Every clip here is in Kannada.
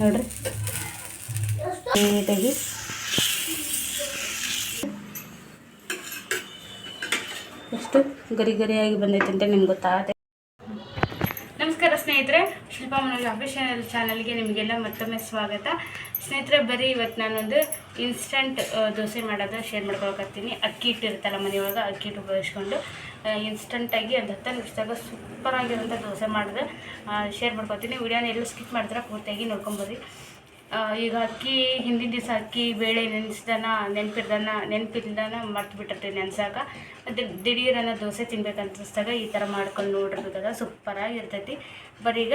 ನೋಡ್ರಿ. ನೀಟಾಗಿ. ಎಷ್ಟು ಗರಿ ಗರಿಯಾಗಿ ಬಂದೈತೆ ಅಂತ ನಿಮ್ಗೆ ಗೊತ್ತಾಗತ್ತೆ. ನಮಸ್ಕಾರ ಸ್ನೇಹಿತರೆ, ಶಿಲ್ಪಾ ಮನೋಜ್ ಅಫಿಷಿಯಲ್ ಚಾನಲ್ಗೆ ನಿಮಗೆಲ್ಲ ಮತ್ತೊಮ್ಮೆ ಸ್ವಾಗತ. ಸ್ನೇಹಿತರೆ, ಬರೀ ಇವತ್ತು ನಾನೊಂದು ಇನ್ಸ್ಟಂಟ್ ದೋಸೆ ಮಾಡೋದು ಶೇರ್ ಮಾಡ್ಕೊಳಕತ್ತೀನಿ. ಅಕ್ಕಿ ಹಿಟ್ಟು ಇರುತ್ತಲ್ಲ ಮನೆಯೊಳಗೆ, ಅಕ್ಕಿ ಹಿಟ್ಟು ಉಪಯೋಗಿಸ್ಕೊಂಡು ಇನ್ಸ್ಟಂಟಾಗಿ ಒಂದು ಹತ್ತು ನಿಮಿಷದಾಗ ಸೂಪರಾಗಿರೋಂಥ ದೋಸೆ ಮಾಡಿದೆ ಶೇರ್ ಮಾಡ್ಕೊತೀನಿ. ವಿಡಿಯೋನ ಎಲ್ಲೂ ಸ್ಕಿಪ್ ಮಾಡಿದ್ರೆ ಪೂರ್ತಿಯಾಗಿ ನೋಡ್ಕೊಬೋದು ಈಗ ಅಕ್ಕಿ, ಹಿಂದಿನ ದಿವಸ ಅಕ್ಕಿ, ಬೇಳೆ ನೆನೆಸ್ದನ ನೆನಪಿರ್ದನ ನೆನಪಿಲ್ದನ ಮರ್ತು ಬಿಟ್ಟಿರ್ತೀವಿ ನೆನ್ಸಾಕ ಮತ್ತು ದಿಢೀರನ ದೋಸೆ ತಿನ್ಬೇಕು ಅನ್ಸಿಸ್ದಾಗ ಈ ಥರ ಮಾಡ್ಕೊಂಡು ನೋಡಿರ್ಬೇಕಾಗ ಸೂಪರಾಗಿ ಇರ್ತೈತಿ ಬರೀ ಈಗ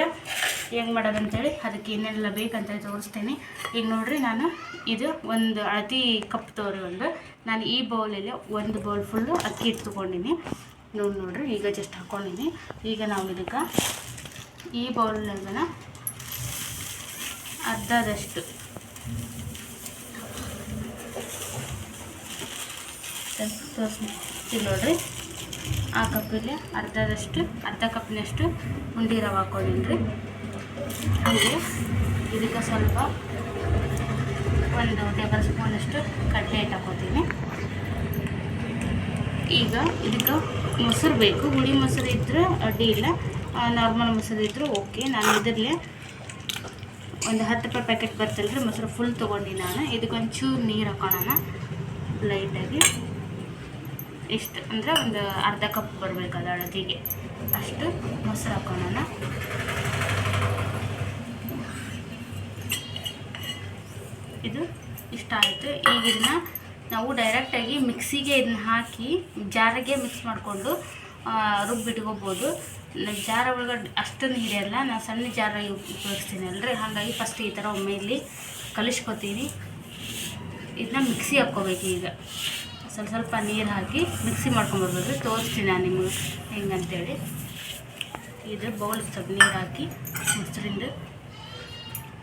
ಹೆಂಗೆ ಮಾಡೋದು ಅಂತೇಳಿ ಅದಕ್ಕೆ ಏನೆಲ್ಲ ಬೇಕಂತೇಳಿ ತೋರಿಸ್ತೀನಿ. ಈಗ ನೋಡಿರಿ ನಾನು ಇದು ಒಂದು ಅಳತಿ ಕಪ್ ತೋರಿ ಒಂದು. ನಾನು ಈ ಬೌಲಲ್ಲಿ ಒಂದು ಬೌಲ್ ಫುಲ್ಲು ಅಕ್ಕಿ ಇಟ್ಕೊಂಡೀನಿ ನೋಡಿ ನೋಡಿರಿ, ಈಗ ಜಸ್ಟ್ ಹಾಕ್ಕೊಂಡಿನಿ ಈಗ ನಾವು ಇದಕ್ಕೆ ಈ ಬೌಲ್ನಾಗನ ಅರ್ಧದಷ್ಟು. ತೋರಿಸ್ತೀವಿ ನೋಡಿರಿ. ಆ ಕಪ್ಪಿಗೆ ಅರ್ಧದಷ್ಟು, ಅರ್ಧ ಕಪ್ನಷ್ಟು ಉಂಡಿ ರವೆ ಹಾಕೊಂಡಿನ್ರಿ ಹಾಗೆ ಇದಕ್ಕೆ ಸ್ವಲ್ಪ ಒಂದು ಟೇಬಲ್ ಸ್ಪೂನಷ್ಟು ಕಡಲೆ ಹಿಟ್ಟು ಹಾಕೋತೀನಿ ಈಗ ಇದಕ್ಕೆ ಮೊಸರು ಬೇಕು. ಹುಳಿ ಮೊಸರು ಇದ್ದರೆ ಅಡ್ಡಿ ಇಲ್ಲ. ನಾರ್ಮಲ್ ಮೊಸರು ಇದ್ದರೂ ಓಕೆ. ನಾನು ಇದರಲ್ಲೇ ಒಂದು ಹತ್ತು ರೂಪಾಯಿ ಪ್ಯಾಕೆಟ್ ಬರ್ತಲ್ಲ ರೀ ಮೊಸರು ಫುಲ್ ತೊಗೊಂಡು ನಾನು. ಇದಕ್ಕೆ ಒಂಚೂರು ನೀರು ಹಾಕೋಣ ಲೈಟಾಗಿ ಇಷ್ಟು, ಅಂದರೆ ಒಂದು ಅರ್ಧ ಕಪ್ ಬರಬೇಕು ಅದು ಅಳತೆಗೆ. ಅಷ್ಟು ಮೊಸರು ಹಾಕೋಣ ಇದು ಇಷ್ಟ ಆಯಿತು. ಈಗ ಇದನ್ನ ನಾವು ಡೈರೆಕ್ಟಾಗಿ ಮಿಕ್ಸಿಗೆ ಇದನ್ನ ಹಾಕಿ ಜಾರಿಗೆ ಮಿಕ್ಸ್ ಮಾಡಿಕೊಂಡು ರುಬ್ಬಿಟ್ಕೋಬೋದು ಜಾರ ಒಳಗಡೆ ಅಷ್ಟೊಂದು ಹಿಡಿಯಲ್ಲ ನಾನು ಸಣ್ಣ ಜಾರ ಉಪಯೋಗಿಸ್ತೀನಿ ಅಲ್ರಿ. ಹಾಗಾಗಿ ಫಸ್ಟ್ ಈ ಥರ ಒಮ್ಮೆ ಇಲ್ಲಿ ಕಲಿಸ್ಕೊತೀನಿ. ಇದನ್ನ ಮಿಕ್ಸಿ ಹಾಕ್ಕೋಬೇಕು ಈಗ. ಸ್ವಲ್ಪ ಸ್ವಲ್ಪ ನೀರು ಹಾಕಿ ಮಿಕ್ಸಿ ಮಾಡ್ಕೊಂಬರ್ಬೋದು ತೋರಿಸ್ತೀನಿ ನಾನು ನಿಮಗೆ ಹೆಂಗಂತೇಳಿ. ಇದು ಬೌಲ್ ಸ್ವಲ್ಪ ನೀರು ಹಾಕಿ ಮೊಸರಿಂದ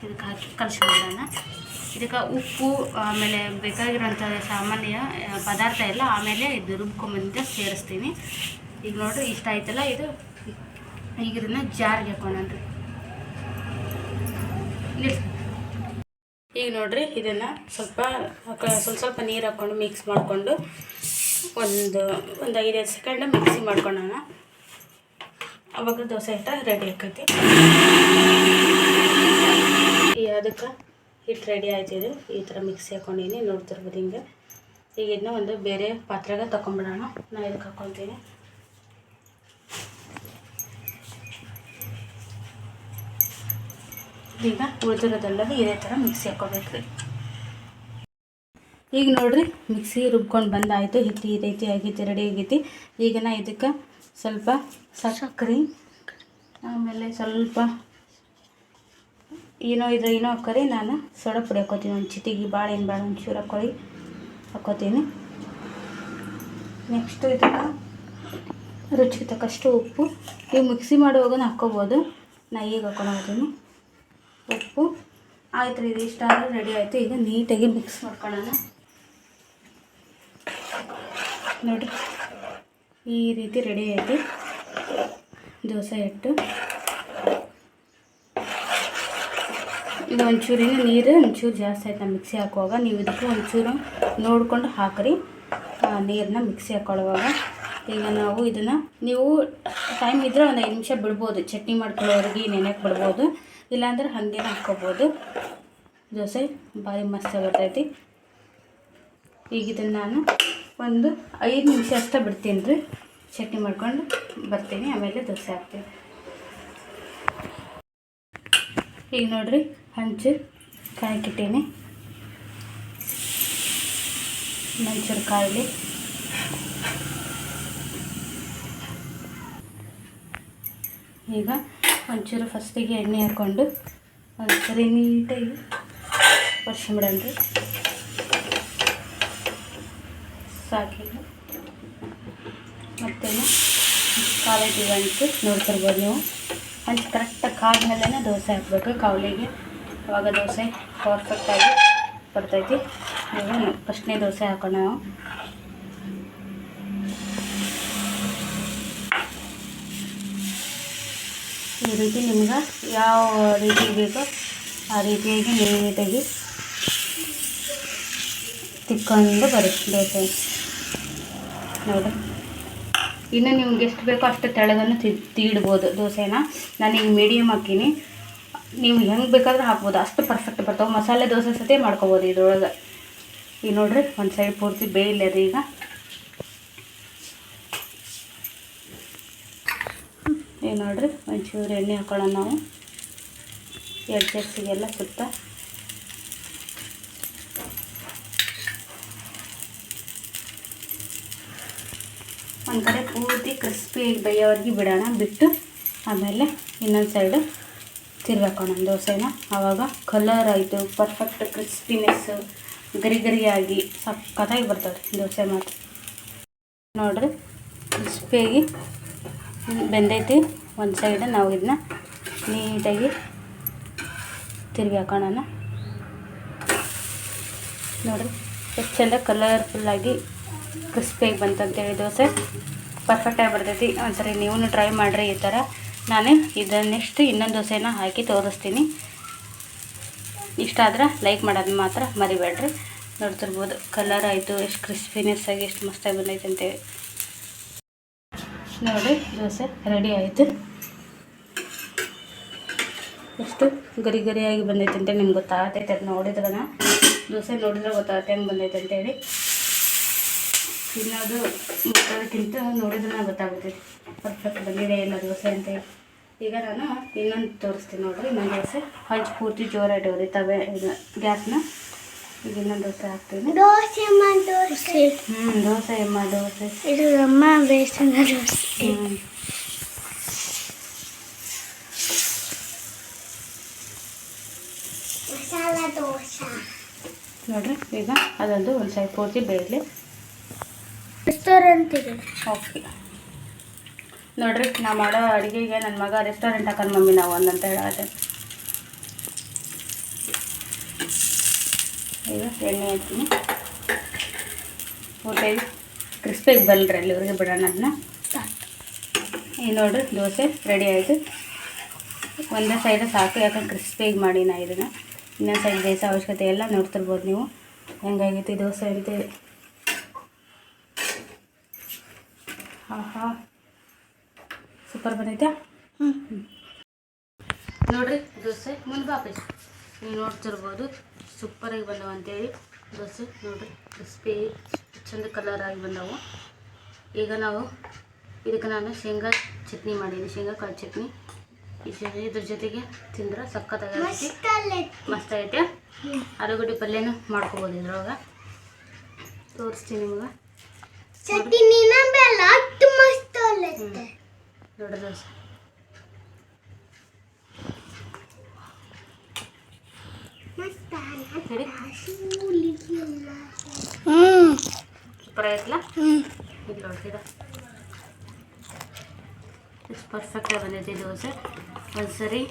ಇದಕ್ಕೆ ಹಾಕಿ ಕಲಿಸ್ಬಿಡೋಣ ಇದಕ್ಕೆ ಉಪ್ಪು, ಆಮೇಲೆ ಬೇಕಾಗಿರೋಂಥ ಸಾಮಾನ್ಯ ಪದಾರ್ಥ ಎಲ್ಲ ಆಮೇಲೆ ಇದು ರುಬ್ಕೊಂಬಂದ ಸೇರಿಸ್ತೀನಿ. ಈಗ ನೋಡ್ರಿ ಇಷ್ಟ ಆಯ್ತಲ್ಲ ಇದು? ಈಗ ಇದನ್ನ ಜಾರ್ಗೆ ನಿಲ್ಸಿ. ಈಗ ನೋಡ್ರಿ ಇದನ್ನು ಸ್ವಲ್ಪ ಸ್ವಲ್ಪ ಸ್ವಲ್ಪ ನೀರು ಹಾಕ್ಕೊಂಡು ಮಿಕ್ಸ್ ಮಾಡಿಕೊಂಡು ಒಂದು ಒಂದು ಐದೈದು ಸೆಕೆಂಡ್ ಮಿಕ್ಸಿ ಮಾಡ್ಕೊಳ್ಳೋಣ ಅವಾಗ ದೋಸೆ ಹಿಟ್ಟ ರೆಡಿ ಆಕೈತಿ. ಈ ಅದಕ್ಕೆ ಹಿಟ್ಟು ರೆಡಿ ಆಯ್ತು ಇದು. ಈ ಥರ ಮಿಕ್ಸಿ ಹಾಕೊಂಡಿನಿ, ನೋಡ್ತಿರ್ಬೋದು ಹಿಂಗೆ. ಈಗ ಇದನ್ನ ಒಂದು ಬೇರೆ ಪಾತ್ರೆಗೆ ತೊಗೊಂಬಿಡೋಣ ನಾನು ಇದಕ್ಕೆ ಹಾಕ್ಕೊತೀನಿ ಈಗ ಉಳಿದಿರೋದೆಲ್ಲವೂ ಇದೇ ಥರ ಮಿಕ್ಸಿ ಹಾಕ್ಕೋಬೇಕು ಈಗ ನೋಡಿರಿ, ಮಿಕ್ಸಿ ರುಬ್ಕೊಂಡು ಬಂದಾಯಿತು. ಹಿಟ್ಟು ಈ ರೀತಿ ಆಗೈತಿ ರೆಡಿ ಆಗೈತಿ ಈಗ ನಾ ಇದಕ್ಕೆ ಸ್ವಲ್ಪ ಸಕ್ಕರೆ, ಆಮೇಲೆ ಸ್ವಲ್ಪ ಏನೋ ಇದ್ರೆ ಏನೋ ಹಾಕೋರಿ ನಾನು ಸೋಡಾ ಪುಡಿ ಹಾಕೋತೀನಿ ಒಂದು ಚಿಟಿಗೆ ಭಾಳ ಏನು ಬೇಡ, ಒಂಚೂರು ಹಾಕೊಳ್ಳಿ ಹಾಕೋತೀನಿ ನೆಕ್ಸ್ಟು ಇದಕ್ಕೆ ರುಚಿಗೆ ತಕ್ಕಷ್ಟು ಉಪ್ಪು. ಈಗ ಮಿಕ್ಸಿ ಮಾಡುವಾಗ ಹಾಕ್ಕೋಬೋದು. ನಾ ಈಗ ಹಾಕೊಂಡು ಉಪ್ಪು. ಆಯ್ತು ರೀ, ಇದು ಇಷ್ಟ ಆದರೆ ರೆಡಿ ಆಯಿತು. ಈಗ ನೀಟಾಗಿ ಮಿಕ್ಸ್ ಮಾಡ್ಕೊಳ್ಳೋಣ. ನೋಡಿ ಈ ರೀತಿ ರೆಡಿ ಆಯಿತು. ದೋಸೆ ಹಿಟ್ಟು. ಇದು ಒಂಚೂರಿನ ನೀರು, ಒಂಚೂರು ಜಾಸ್ತಿ ಆಯ್ತು ಮಿಕ್ಸಿ ಹಾಕುವಾಗ. ನೀವು ಇದಕ್ಕೂ ಒಂಚೂರು ನೋಡಿಕೊಂಡು ಹಾಕ್ರಿ. ನೀರನ್ನ ಮಿಕ್ಸಿ ಹಾಕೊಳ್ಳುವಾಗ. ಈಗ ನಾವು ಇದನ್ನು, ನೀವು ಟೈಮ್ ಇದ್ದರೆ ಒಂದು ಐದು ನಿಮಿಷ ಬಿಡ್ಬೋದು. ಚಟ್ನಿ ಮಾಡ್ಕೊಳ್ಳೋರಿಗೆ ನೆನೆಯಕ್ಕೆ ಬಿಡ್ಬೋದು. ಇಲ್ಲಾಂದ್ರೆ ಹಾಗೆ ಹಾಕ್ಕೋಬೋದು ದೋಸೆ ಭಾರಿ ಮಸ್ತ್ ಬರ್ತೈತಿ. ಈಗ ಇದನ್ನು ನಾನು ಒಂದು ಐದು ನಿಮಿಷ ಅಷ್ಟೇ ಬಿಡ್ತೀನಿ ರೀ. ಚಟ್ನಿ ಮಾಡ್ಕೊಂಡು ಬರ್ತೀನಿ, ಆಮೇಲೆ ದೋಸೆ ಹಾಕ್ತೀನಿ. ಈಗ ನೋಡಿರಿ ಹಂಚು ಕಾಯಕ್ಕಿಟ್ಟೀನಿ ಮಂಚೂರು ಕಾಯಿಲಿ. ಈಗ ಒಂಚೂರು ಫಸ್ಟಿಗೆ ಎಣ್ಣೆ ಹಾಕ್ಕೊಂಡು ಒಂದ್ಸರಿ ನೀಟಾಗಿ ಒರ್ಸ್ಬಿಡಣ್ರಿ ಸಾಕಿಲ್ಲ. ಮತ್ತೆ ಕಾಲಿಗೆ ಹಂಚು ನೋಡ್ತಿರ್ಬೋದು ನೀವು. ಹಂಚು ಕರೆಕ್ಟಾಗಿ ಕಾದ್ಮೇಲೆ ದೋಸೆ ಹಾಕಬೇಕು. ಕಾವಲಿಗೆ ಅವಾಗ ದೋಸೆ ಪರ್ಫೆಕ್ಟಾಗಿ ಬರ್ತೈತಿ. ನೀವು ಫಸ್ಟ್ನೇ ದೋಸೆ ಹಾಕೋಣ. ನಾವು ಈ ರೀತಿ ನಿಮ್ಗೆ ಯಾವ ರೀತಿ ಬೇಕೋ ಆ ರೀತಿಯಾಗಿ ನೀಟಾಗಿ ತಿಕ್ಕೊಂಡು ಬರುತ್ತೆ ದೋಸೆ ನೋಡಿ. ಇನ್ನು ನಿಮ್ಗೆ ಎಷ್ಟು ಬೇಕೋ ಅಷ್ಟು ತೆಳಗನ್ನು ತಿ ತೀಡ್ಬೋದು ದೋಸೆನ. ನಾನು ಈಗ ಮೀಡಿಯಮ್ ಹಾಕೀನಿ. ನೀವು ಹೆಂಗೆ ಬೇಕಾದರೂ ಹಾಕ್ಬೋದು. ಅಷ್ಟು ಪರ್ಫೆಕ್ಟ್ ಬರ್ತಾವೆ. ಮಸಾಲೆ ದೋಸೆ ಸತಿ ಮಾಡ್ಕೊಬೋದು ಇದ್ರೊಳಗೆ. ಈಗ ನೋಡ್ರಿ, ಒಂದು ಸೈಡ್ ಪೂರ್ತಿ ಬೇಯಿಲ್ಲ ಅದು ಈಗ. ಈಗ ನೋಡ್ರಿ ಒಂಚೂರು ಎಣ್ಣೆ ಹಾಕೊಳ್ಳೋಣ ನಾವು. ಎರಡು ಚರ್ಸಿಗೆಲ್ಲ ಸುತ್ತ. ಕಡೆ ಪೂರ್ತಿ ಕ್ರಿಸ್ಪಿ ಬೇಯೋವರೆಗೆ ಬಿಡೋಣ. ಬಿಟ್ಟು ಆಮೇಲೆ ಇನ್ನೊಂದು ಸೈಡು ತಿರ್ಗಾಕೋಣ ದೋಸೆನ. ಆವಾಗ ಕಲರ್ ಆಯಿತು ಪರ್ಫೆಕ್ಟ್ ಕ್ರಿಸ್ಪಿನೆಸ್ಸು ಗರಿ ಗರಿಯಾಗಿ ಸಖತ್ತಾಗಿ ಬರ್ತವೆ ದೋಸೆ ಮಾತ್ರ. ನೋಡಿರಿ ಕ್ರಿಸ್ಪಿಯಾಗಿ ಬೆಂದೈತಿ. ಒಂದು ಸೈಡ್ ನಾವು ಇದನ್ನ ನೀಟಾಗಿ ತಿರುಗಿ ಹಾಕೋಣ ನೋಡಿರಿ, ಎಷ್ಟು ಚಂದ ಕಲರ್ಫುಲ್ಲಾಗಿ ಕ್ರಿಸ್ಪಿಯಾಗಿ ಬಂತಂತೇಳಿ ದೋಸೆ. ಪರ್ಫೆಕ್ಟಾಗಿ ಬರ್ತೈತಿ. ಒಂದ್ಸರಿ ನೀವು ಟ್ರೈ ಮಾಡಿರಿ ಈ ಥರ ನಾನು ಇದನ್ನ ನೆಕ್ಸ್ಟ್ ಇನ್ನೊಂದು ದೋಸೆನ ಹಾಕಿ ತೋರಿಸ್ತೀನಿ. ಇಷ್ಟ ಆದ್ರೆ ಲೈಕ್ ಮಾಡೋದು ಮಾತ್ರ ಮರಿಬೇಡ್ರಿ. ನೋಡ್ತಿರ್ಬೋದು ಕಲರ್ ಆಯಿತು, ಎಷ್ಟು ಕ್ರಿಸ್ಪಿನೆಸ್ ಆಗಿ, ಎಷ್ಟು ಮಸ್ತಾಗಿ ಬಂದೈತೆ ಅಂತೇಳಿ ನೋಡಿ, ದೋಸೆ ರೆಡಿ ಆಯಿತು. ಎಷ್ಟು ಗರಿ ಗರಿಯಾಗಿ ಬಂದೈತೆ ಅಂತ ನಿಮ್ಗೆ ಗೊತ್ತಾಗತೈತೆ, ಅದು ನೋಡಿದ್ರನ ದೋಸೆ ನೋಡಿದ್ರೆ ಗೊತ್ತಾಗುತ್ತೆ, ಹೆಂಗೆ ಬಂದೈತೆ ಅಂತೇಳಿ ತಿನ್ನೋದು ಮುಟ್ಟೋದಕ್ಕಿಂತ ನೋಡಿದ್ರೆ ಗೊತ್ತಾಗುತ್ತೆ. ಪರ್ಫೆಕ್ಟ್ ಬಂದಿದೆ ಏನೋ ದೋಸೆ ಅಂತೇಳಿ ಈಗ ನಾನು ಇನ್ನೊಂದು ತೋರಿಸ್ತೀನಿ ನೋಡಿರಿ, ಇನ್ನೊಂದು ದೋಸೆ. ಹಂಚು ಪೂರ್ತಿ ಜೋರಾಗಿ ತವೆ ಇದು ಗ್ಯಾಸ್ನ. ಇನ್ನೊಂದು ದೋಸೆ ಹಾಕ್ತೀನಿ. ದೋಸೆ ಅಮ್ಮ ದೋಸೆ. ಹ್ಞೂ ದೋಸೆ ಅಮ್ಮ ದೋಸೆ. ಇದು ಅಮ್ಮ ಬೇಸನ ದೋಸೆ. ನೋಡ್ರಿ ಈಗ ಅದೊಂದು ಒಂದು ಸೈಡ್ ಪೂರ್ತಿ ಬೇಯಲಿ ರೆಸ್ಟೋರೆಂಟ್ ಇದೆ. ಓಕೆ. ನೋಡ್ರಿ ನಾ ಮಾಡೋ ಅಡುಗೆಗೆ ನನ್ನ ಮಗ ರೆಸ್ಟೋರೆಂಟ್ ಹಾಕೋಣ ಮಮ್ಮಿ ನಾವು ಒಂದಂತ ಹೇಳತ್ತೆ ಈಗ ಎಣ್ಣೆ ಹಾಕ್ತೀನಿ. ಊಟ ಕ್ರಿಸ್ಪಿಗೆ ಬಲ್ರಿ ಅಲ್ಲಿ ಇವ್ರಿಗೆ ಬಿಡೋಣ ಅದನ್ನ. ಈ ನೋಡ್ರಿ ದೋಸೆ ರೆಡಿ ಆಯಿತು. ಒಂದೇ ಸೈಡ್ ಸಾಕು ಯಾಕಂದ್ರೆ ಕ್ರಿಸ್ಪಿಗೆ ಮಾಡಿ ನಾ ಇದನ್ನು. ಇನ್ನೊಂದು ಸೈಡ್ ಬೇಯಿಸೋ ಅವಶ್ಯಕತೆ ಎಲ್ಲ ನೋಡ್ತಿರ್ಬೋದು ನೀವು. ಹೆಂಗಾಗೈತಿ ದೋಸೆ ಅಂತೇಳಿ ಹಾಂ ಹಾಂ ಸೂಪರ್ ಬಂದೈತಾ? ಹ್ಞೂ ನೋಡ್ರಿ ದೋಸೆ ಮುಂದೆ ವಾಪಸ್. ನೀವು ನೋಡ್ತಿರ್ಬೋದು. ಸೂಪರಾಗಿ ಬಂದವು ಅಂತೇಳಿ. ದೋಸೆ ನೋಡ್ರಿ ಕ್ರಿಸ್ಪಿ ಚಂದ ಕಲರ್ ಆಗಿ ಬಂದವು. ಈಗ ನಾವು ಇದಕ್ಕೆ ನಾನು ಶೇಂಗಾ ಚಟ್ನಿ ಮಾಡಿದ್ದೀನಿ ಶೇಂಗಾ ಕಾಳು ಚಟ್ನಿ ಇದ್ರ ಇದ್ರ ಜೊತೆಗೆ ತಿಂದ್ರೆ ಸಕ್ಕತ್ತಾಗಿ ಮಸ್ತ್ ಐತೆ ಆಲೂಗಡ್ಡೆ ಪಲ್ಯನೂ ಮಾಡ್ಕೋಬೋದು ಇದ್ರೊಳಗೆ. ತೋರಿಸ್ತೀನಿ ನಿಮ್ಗೆ. ದೊಡ್ಡ ದೋಸೆ. ಹೇಳಿ ಹ್ಞೂ ಸೂಪರ್ ಆಯ್ತಲ್ಲ ಹ್ಞೂ ಇದು ನೋಡ್ತೀರಾ ಎಷ್ಟು ಪರ್ಫೆಕ್ಟಾಗಿ ಬಂದೈತೆ ದೋಸೆ ಒಂದ್ಸರಿ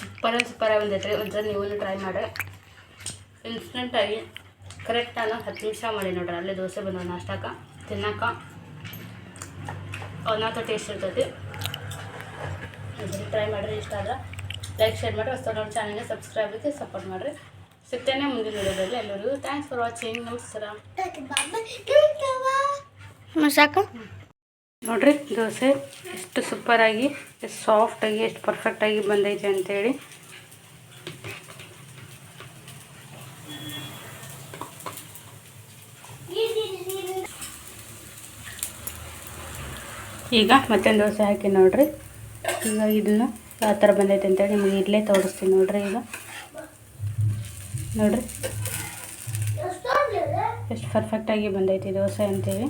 ಸೂಪರ್ ಸೂಪರಾಗಿ ಬಂದೈತೆ ಒಂದ್ಸರಿ ನೀವು ಟ್ರೈ ಮಾಡಿ ಇನ್ಸ್ಟೆಂಟಾಗಿ ಕರೆಕ್ಟಾಗಿ ನಾನು ಹತ್ತು ನಿಮಿಷ ಮಾಡಿ ನೋಡ್ರಿ ಅಲ್ಲೇ ದೋಸೆ ಬಂದವ ನಾಷ್ಟಕ್ಕೆ ತಿನ್ನಕ್ಕ. ಒಂದೊಂದು ಟೇಸ್ಟ್ ಇರ್ತೈತಿ. ಟ್ರೈ ಮಾಡಿರಿ ಇಷ್ಟ ಆದ್ರೆ ಲೈಕ್ ಶೇರ್ ಮಾಡಿ ಹೊಸ ನೋಡಿ ಚಾನಲ್ಗೆ ಸಬ್ಸ್ಕ್ರೈಬ್ ಆಗಿ ಸಪೋರ್ಟ್ ಮಾಡಿರಿ. ಸಿಗ್ತೇನೆ ಮುಂದಿನ ವಿಡಿಯೋದಲ್ಲಿ. ಎಲ್ಲರಿಗೂ ಥ್ಯಾಂಕ್ಸ್ ಫಾರ್ ವಾಚಿಂಗ್ ನಮಸ್ಕಾರ. ಸಾಕ. ನೋಡ್ರಿ ದೋಸೆ ಎಷ್ಟು ಸೂಪರಾಗಿ ಎಷ್ಟು ಸಾಫ್ಟಾಗಿ ಎಷ್ಟು ಪರ್ಫೆಕ್ಟಾಗಿ ಬಂದೈತೆ ಅಂತೇಳಿ. ಈಗ ಮತ್ತೊಂದು ದೋಸೆ ಹಾಕಿ ನೋಡ್ರಿ. ಈಗ ಇದನ್ನು ಯಾವ ಥರ ಬಂದೈತೆ ಅಂತೇಳಿ ನಿಮಗೆ ಇಲ್ಲೇ ತೋರಿಸ್ತೀನಿ ನೋಡ್ರಿ ಈಗ. ನೋಡ್ರಿ. ಎಷ್ಟು ಪರ್ಫೆಕ್ಟಾಗಿ ಬಂದೈತಿ ದೋಸೆ ಅಂತೇಳಿ.